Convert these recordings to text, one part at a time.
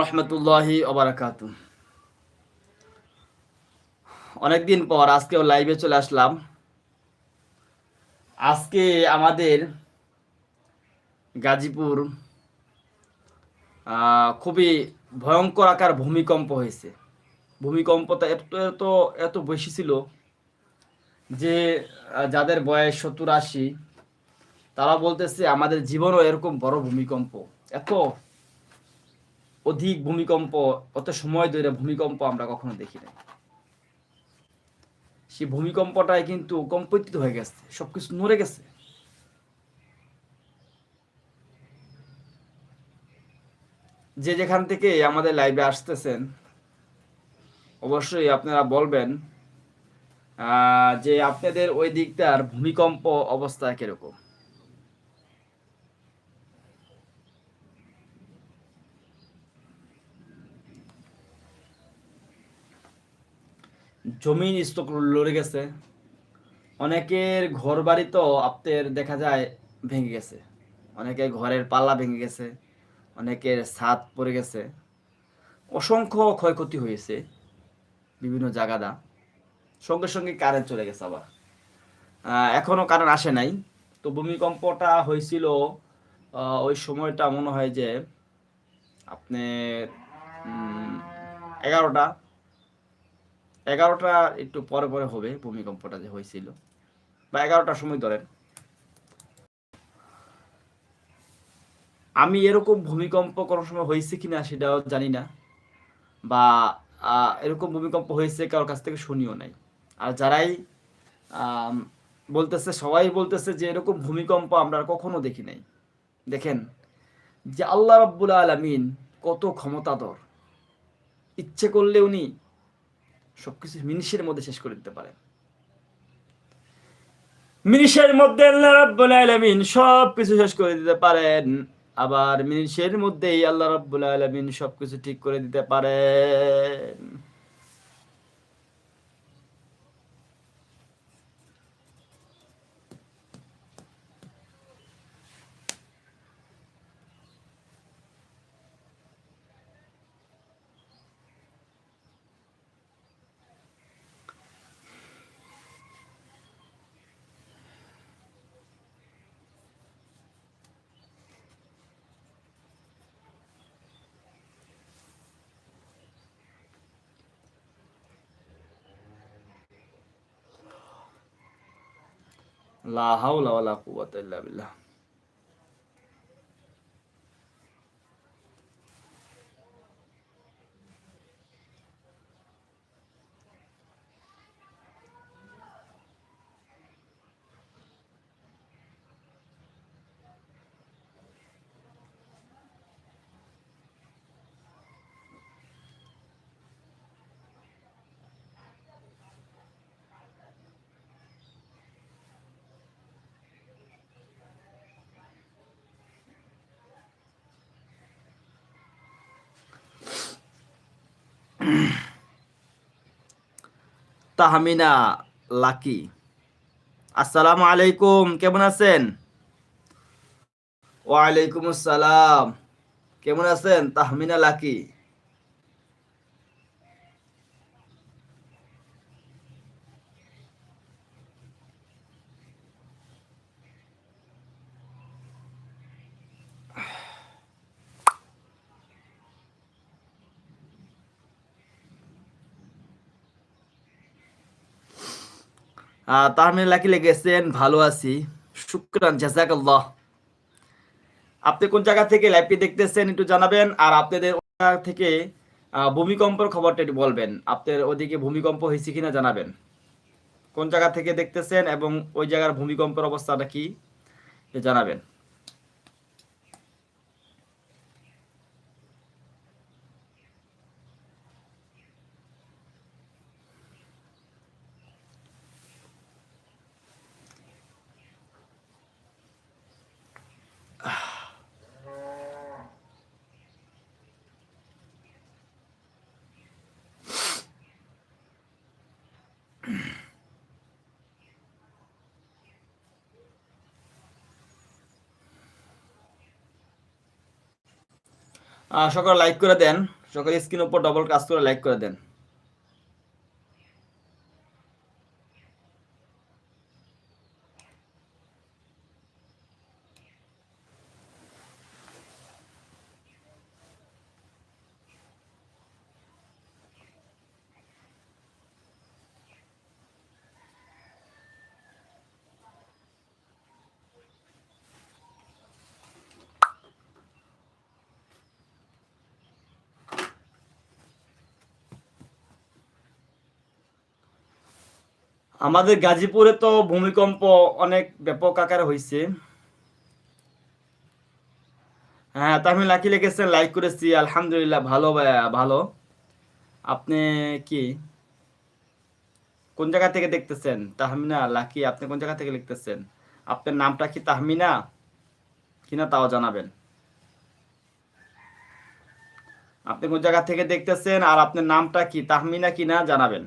রহমতুল্লাহি ওবারাকাতু অনেকদিন পর আজকেও লাইভে চলে আসলাম। আজকে আমাদের গাজীপুর খুবই ভয়ঙ্কর আকার ভূমিকম্প হয়েছে। ভূমিকম্পটা এত এত এত বেশি ছিল যে যাদের বয়স সত্তর আশি, তারা বলতেছে আমাদের জীবনও এরকম বড় ভূমিকম্প। এত অধিক ভূমিকম্প, অত সময় ধরে ভূমিকম্প আমরা কখনো দেখি নাই। সেই ভূমিকম্পটায় কিন্তু কম্পিত হয়ে গেছে, সবকিছু নড়ে গেছে। যে যেখান থেকে আমাদের লাইভে আসতেছেন, অবশ্যই আপনারা বলবেন যে আপনাদের ওই দিকটার ভূমিকম্প অবস্থা কীরকম। জমিন স্তূপ লড়ে গেছে। অনেকের ঘর বাড়ি তো আপনার দেখা যায় ভেঙে গেছে। অনেকের ঘরের পাল্লা ভেঙে গেছে অনেকের ছাদ পড়ে গেছে। অসংখ্য ক্ষয়ক্ষতি হয়েছে বিভিন্ন জায়গাদা। সঙ্গে সঙ্গে কারেন্ট চলে গেছে আবার। এখনও কারেন্ট আসে নাই। তো ভূমিকম্পটা হয়েছিল ওই সময়টা মনে হয় যে আপনার উম, এগারোটা। এগারোটা একটু পরে পরে হবে ভূমিকম্পটা যে হয়েছিল। বা এগারোটার সময় ধরেন। আমি এরকম ভূমিকম্প কোনো সময় হয়েছে কিনা সেটাও জানি না। বা এরকম ভূমিকম্প হয়েছে কারোর কাছ থেকে শুনিও নাই। আর যারাই বলতেছে, সবাই বলতেছে যে এরকম ভূমিকম্প আমরা কখনো দেখি নাই। দেখেন, যে আল্লাহ রব্বুল আলমিন কত ক্ষমতাধর। ইচ্ছে করলে উনি সবকিছু মিনিশের মধ্যে শেষ করে দিতে পারে। মিনিশের মধ্যে আল্লাহ রাব্বুল আলামিন সব কিছু শেষ করে দিতে পারেন। আবার মিনিশের মধ্যেই আল্লাহ রাব্বুল আলামিন সবকিছু ঠিক করে দিতে পারেন। লা হাওলা ওয়ালা কুওয়াতা ইল্লা বিল্লাহ তাহমিনা লাকি। আসসালামু আলাইকুম কেমন আছেন? ওয়ালাইকুম আসসালাম কেমন আছেন তাহমিনা লাকি? তাহমিনা লাকি লেগেছেন ভালো আছি। শুক্রান জাজাকাল্লাহ আপনি কোন জায়গা থেকে লাইভটি দেখতেছেন একটু জানাবেন, আর আপনাদের থেকে ভূমিকম্পর ভূমিকম্পের খবরটা একটু বলবেন। আপনাদের ওদিকে ভূমিকম্প হয়েছে কিনা জানাবেন। কোন জায়গা থেকে দেখতেছেন এবং ওই জায়গার ভূমিকম্পের অবস্থাটা কি জানাবেন। সকলে লাইক করে দেন। সকলে স্ক্রিন উপর ডবল কাজ করে লাইক করে দেন। আমাদের গাজীপুরে তো ভূমিকম্প অনেক ব্যাপক আকারে হয়েছে হ্যাঁ তাহমিল লাকি লিখেছেন লাইক করেছি, আলহামদুলিল্লাহ ভালো ভালো। আপনি কি? কোন জায়গা থেকে দেখতেছেন? তাহমিনা, লাকি, আপনি কোন জায়গা থেকে লিখতেছেন? আপনার নামটা কি তাহমিনা? কিনা তাও জানাবেন। আপনি কোন জায়গা থেকে দেখতেছেন আর আপনার নামটা কি তাহমিনা কিনা জানাবেন।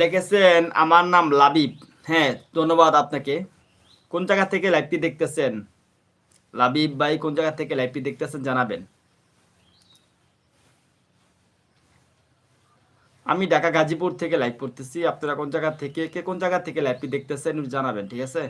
লিখেছেন, আমার নাম লাবিব। হ্যাঁ ধন্যবাদ আপনাকে। কোন জায়গা থেকে লাইভটি দেখতেছেন? লাবিব ভাই, কোন জায়গা থেকে লাইভটি দেখতেছেন জানাবেন। আমি ঢাকা গাজীপুর থেকে লাইভ করতেছি। আপনারা কোন জায়গা থেকে, কে কোন জায়গা থেকে লাইভটি দেখতেছেন জানাবেন, ঠিক আছে?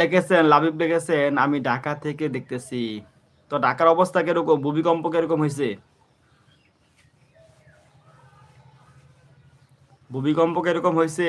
লিখেছেন লাবিব লিখেছেন আমি ঢাকা থেকে দেখতেছি। তো ঢাকার অবস্থা কীরকম? ভূমিকম্প কীরকম হয়েছে? ভূমিকম্প কীরকম হয়েছে?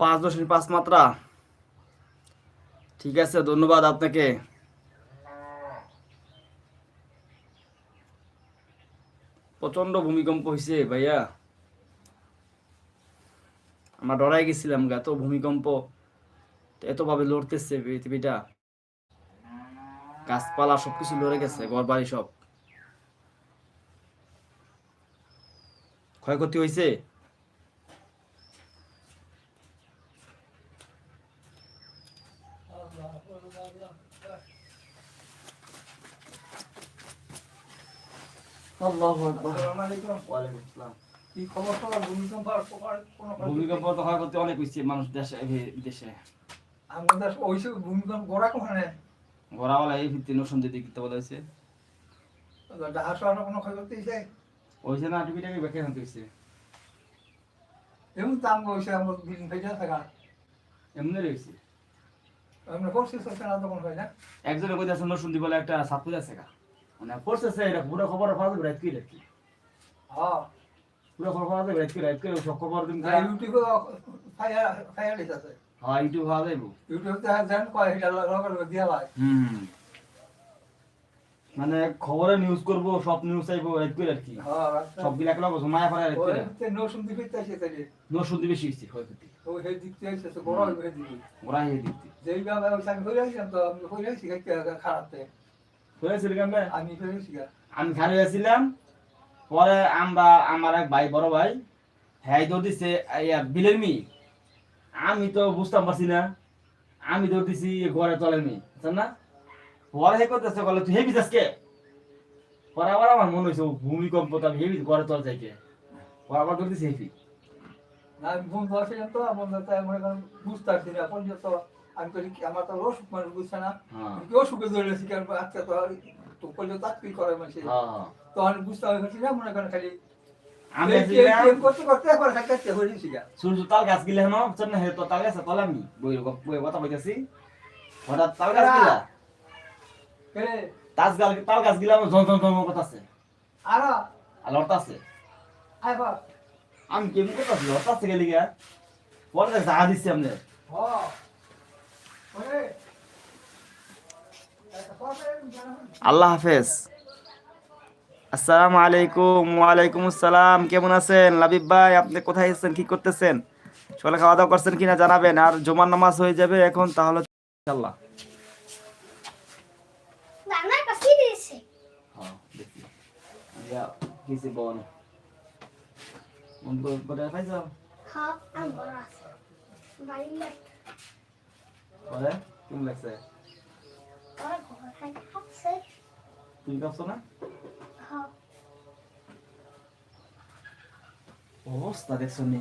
পাঁচ দশমিক পাঁচ মাত্রা। ঠিক আছে ধন্যবাদ আপনাকে। প্রচণ্ড ভূমিকম্প হয়েছে ভাইয়া। আমরা ডরাই গেছিলাম গা, এত ভূমিকম্প এতভাবে লড়তেছে পৃথিবীটা। গাছপালা সবকিছু লড়ে গেছে ঘর বাড়ি সব। ক্ষয়ক্ষতি হয়েছে আল্লাহু আকবার আসসালামু আলাইকুম। ওয়ালাইকুম আসসালাম কি খবর টবর? ভূমিকম্প প্রকার- কোনো ক্ষয়ক্ষতি? ভূমিকম্প তো ক্ষয়ক্ষতি অনেক হয়েছে মানুষ দেশে বিদেশে আমাদের ওইসব ভূমিকম্প গোড়া কোখানে? ঘোরাওয়ালা এই ভিত্তি নসুন দিদি কিনতে বলা হয়েছে ঢাকা শহরে কোনো ক্ষয়ক্ষতি হয়েছে? হয়েছে না টিভিটাকে ব্যাখ্যা জানতে হয়েছে এমন দাম হয়েছে আমার বিল্ডিং ভেজা থাকা। এমনি রয়েছে আমরা করছি চলছে না তখন হয় না? একজনে কইতাছে নসুন দি বলে একটা সাপুজ আছে কা মানে পড়তেছে এটা পুরো খবর পাওয়া যাবে রাত কি রাত কি হ্যাঁ। পুরো খবর পাওয়া যাবে রাত কি রাত কি সব খবর দিন আর ইউটিউবে ফায়ার ফায়ার দিতেছে। হ্যাঁ ইউটিউব পাওয়া যাইব ইউটিউবে দেখা যায় কয় লগে লগে দিয়া লাগে। হুম মানে খবরে নিউজ করব সব নিউজ চাইব রাত কি রাত কি। হ্যাঁ, সব গিলা কলা মায়া পড়া রাত কি ওই রাত হচ্ছে নৌসুন দিকে তাইছে তাইলে। নসুন দি বেশি হয়েছে ক্ষয়ক্ষতি ওই সেই দিক থেকে এসেছে, বড় ওই সেই দিকে। ওরা এই দিতে যেইভাবে ওই আমি হয়ে আসছিলাম তো, আমি হয়ে আসছি গাইতে খারাপ থেকে। হয়েছিল কেন আমি হয়ে আসছি আমি খালি আছিলাম পরে আমরা আমার এক ভাই বড় ভাই হ্যাঁ দৌড় দিছে ইয়া বিলের মি আমি তো বুঝতাম পারছি না। আমি দৌড় দিছি ঘরে মি বুঝছেন না? পরে হে করতেছে বলে তুই হেবি কে? পরে আবার আমার মনে হয়েছে ভূমিকম্প তো আমি হেবি ঘরে তল যাইকে পরে আবার দিছি হেবি। আমি বন্ধু আসছিলাম তো আমার তো মনে করেন বুঝতে পারছি না পর্যন্ত আমি করি আমার তো অসুখ মানুষ বুঝছে না। হ্যাঁ। কি অসুখে ধরেছি কারণ আজকে তো তো চাকরি করে হ্যাঁ তো আমি বুঝতে পারছি না মনে করেন খালি আমি করতে করতে একবার খাইতে হয়েছি গা। সূর্য তাল গাছ গিলে হেন? না হে তো তাল গাছ বই কথা বলতেছি। হঠাৎ তাল গাছ গিলা গাল তাল গাছ গিলা জন জন আর? আমি কেমন লড়তাছে গেলি গা পরে দেখ জাগা দিচ্ছি কথা আল্লাহ হাফেজ। আসসালামু আলাইকুম ওয়ালাইকুম আসসালাম। কেমন আছেন? লাবিব ভাই আপনি কোথায় আছেন? কি করতেছেন? সকালে খাওয়া দাওয়া করছেন কিনা জানাবেন। আর জুমার নামাজ হয়ে যাবে এখন তাহলে ইনশাআল্লাহ রান্নার পাশে দিয়েছে হ্যাঁ দেখি ইয়া কিসে বল মন করে খাইছো হ্যাঁ আমি বড় আছে বাড়ির লোক পরে কেমন লাগছে ওরা ঘর খাইতে খাচ্ছে তুমি কাঁপছো না অবস্থা দেখছ নি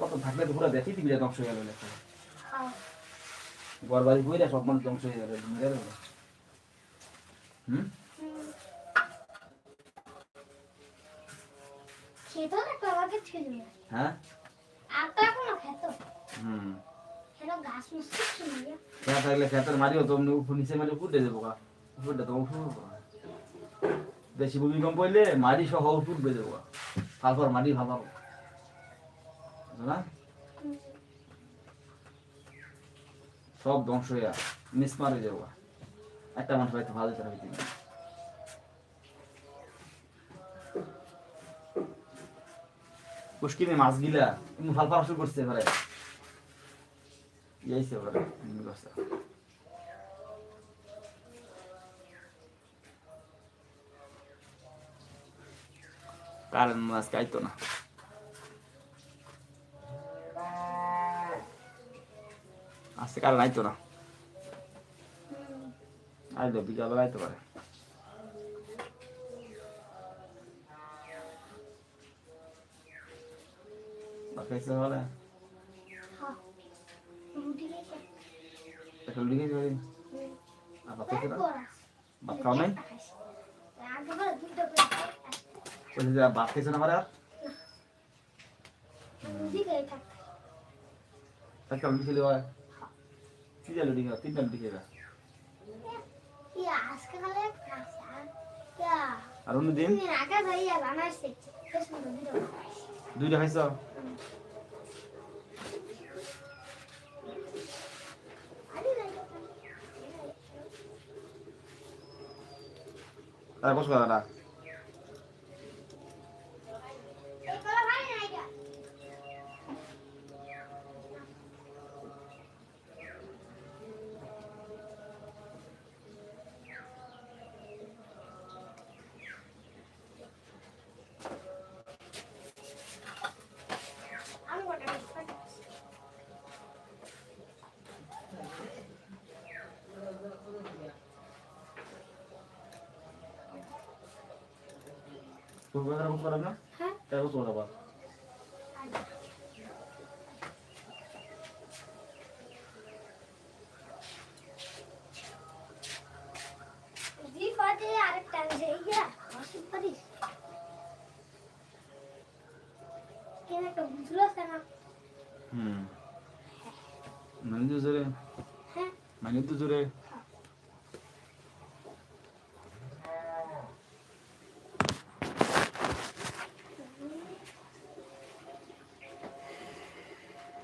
কত থাকলে পুরো দেখি দিবি ধ্বংস হয়ে গেল ঘর বাড়ি বইরা সব মানুষ ধ্বংস হয়ে দেবে হুম খেতো না তো ছিল না হ্যাঁ? আর তো খেতো হুম। খেলো গাছ মুসকে ছিল না থাকলে খেতের মারিও তো উপর নিচে মারি তো ভূমিকম্প হইলে মারি সহ দিয়ে দেবো তারপর মারি ভালো না? সব ধ্বংস হয়ে মিসমার হয়ে যাব একটা মানুষ হয়তো ভালো তারা হইতে না। পুষ্কিনে মাছ গিলা তুমি ভালো পারা শুরু করছে এবারে ইয়াইছে এবারে করছে। মাছ খাইতো না আজকে কারেন্ট আইতো না আইলো, বিকালবেলা আইতে পারে বাকাইছে হলে একটা লিখে দিবি আর বাকাইছে না ভাত খাও নাই বলে। বলছে যে ভাত খাইছে না আমার আর একটা লুটি খেলে হয় তিনটা লুটি খাও তিনটা লুটি খেয়ে কি আজকে খালে খাচ্ছে আর আর অন্য দিন তুমি আগে ভাইয়া বানাইছে দুইটা খাইছ তারপর কথা ইয়া অসুখ পারিস কেন একটা বুঝলো আছে না? হুম। মানে তো জোরে। হ্যাঁ। মানে তো জোরে।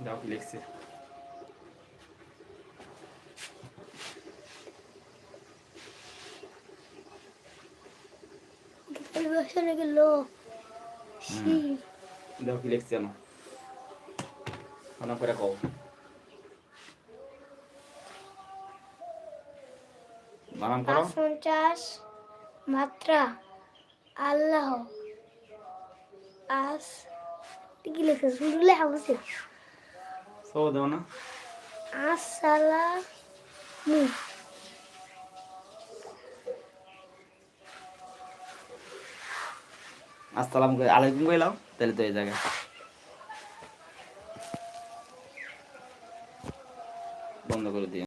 দাও কি লিখছে পরিবেশনে গেল দাও কি লিখছে জানো অনেক করে কও বানান করো পঞ্চাশ মাত্রা আল্লাহ আস কি লিখে শুধু লেখা বলছে সব দেও না। আসসালামু আসসালাম আলাইকুম কইলাম তাহলে তো এই জায়গায়।